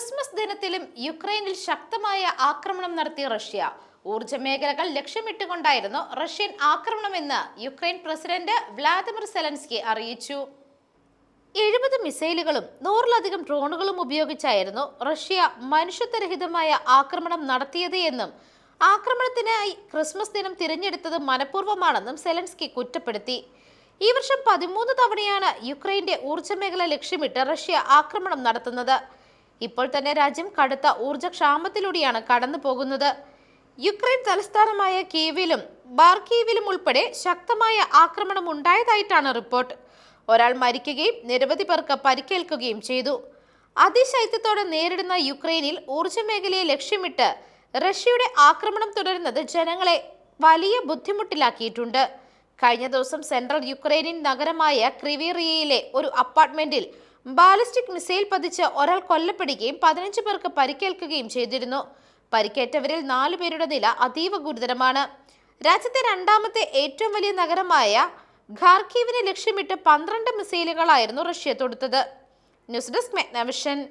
Christmas ദിനത്തിലും യുക്രൈനിൽ ശക്തമായ ആക്രമണം നടത്തിയ റഷ്യ. ഊർജ മേഖലകൾ ലക്ഷ്യമിട്ടുകൊണ്ടായിരുന്നു റഷ്യൻ ആക്രമണമെന്ന് യുക്രൈൻ പ്രസിഡന്റ് വ്ളാദിമിർ സെലൻസ്കി അറിയിച്ചു. എഴുപത് മിസൈലുകളും നൂറിലധികം ഡ്രോണുകളും ഉപയോഗിച്ചായിരുന്നു റഷ്യ മനുഷ്യത്വരഹിതമായ ആക്രമണം നടത്തിയത് എന്നും ആക്രമണത്തിനായി ക്രിസ്മസ് ദിനം തിരഞ്ഞെടുത്തത് മനഃപൂർവമാണെന്നും സെലൻസ്കി കുറ്റപ്പെടുത്തി. ഈ വർഷം പതിമൂന്ന് തവണയാണ് യുക്രൈന്റെ ഊർജ മേഖല ലക്ഷ്യമിട്ട് റഷ്യ ആക്രമണം നടത്തുന്നത്. ഇപ്പോൾ തന്നെ രാജ്യം കടുത്ത ഊർജക്ഷാമത്തിലൂടെയാണ് കടന്നു പോകുന്നത്. യുക്രൈൻ തലസ്ഥാനമായ കീവിലും ബാർക്കീവിലും ഉൾപ്പെടെ ശക്തമായ ആക്രമണം ഉണ്ടായതായിട്ടാണ് റിപ്പോർട്ട്. ഒരാൾ മരിക്കുകയും നിരവധി പേർക്ക് പരിക്കേൽക്കുകയും ചെയ്തു. അതിശൈത്യത്തോടെ നേരിടുന്ന യുക്രൈനിൽ ഊർജ മേഖലയെ ലക്ഷ്യമിട്ട് റഷ്യയുടെ ആക്രമണം തുടരുന്നത് ജനങ്ങളെ വലിയ ബുദ്ധിമുട്ടിലാക്കിയിട്ടുണ്ട്. കഴിഞ്ഞ ദിവസം സെൻട്രൽ യുക്രൈനിയൻ നഗരമായ ക്രിവീറിയയിലെ ഒരു അപ്പാർട്ട്മെന്റിൽ ബാലിസ്റ്റിക് മിസൈൽ പതിച്ച് ഒരാൾ കൊല്ലപ്പെടുകയും പതിനഞ്ച് പേർക്ക് പരിക്കേൽക്കുകയും ചെയ്തിരുന്നു. പരിക്കേറ്റവരിൽ നാലു പേരുടെ നില അതീവ ഗുരുതരമാണ്. രാജ്യത്തെ രണ്ടാമത്തെ ഏറ്റവും വലിയ നഗരമായ ഖാർക്കീവിനെ ലക്ഷ്യമിട്ട് പന്ത്രണ്ട് മിസൈലുകളായിരുന്നു റഷ്യ തൊടുത്തത്. News desk മെഗ്നവിഷൻ.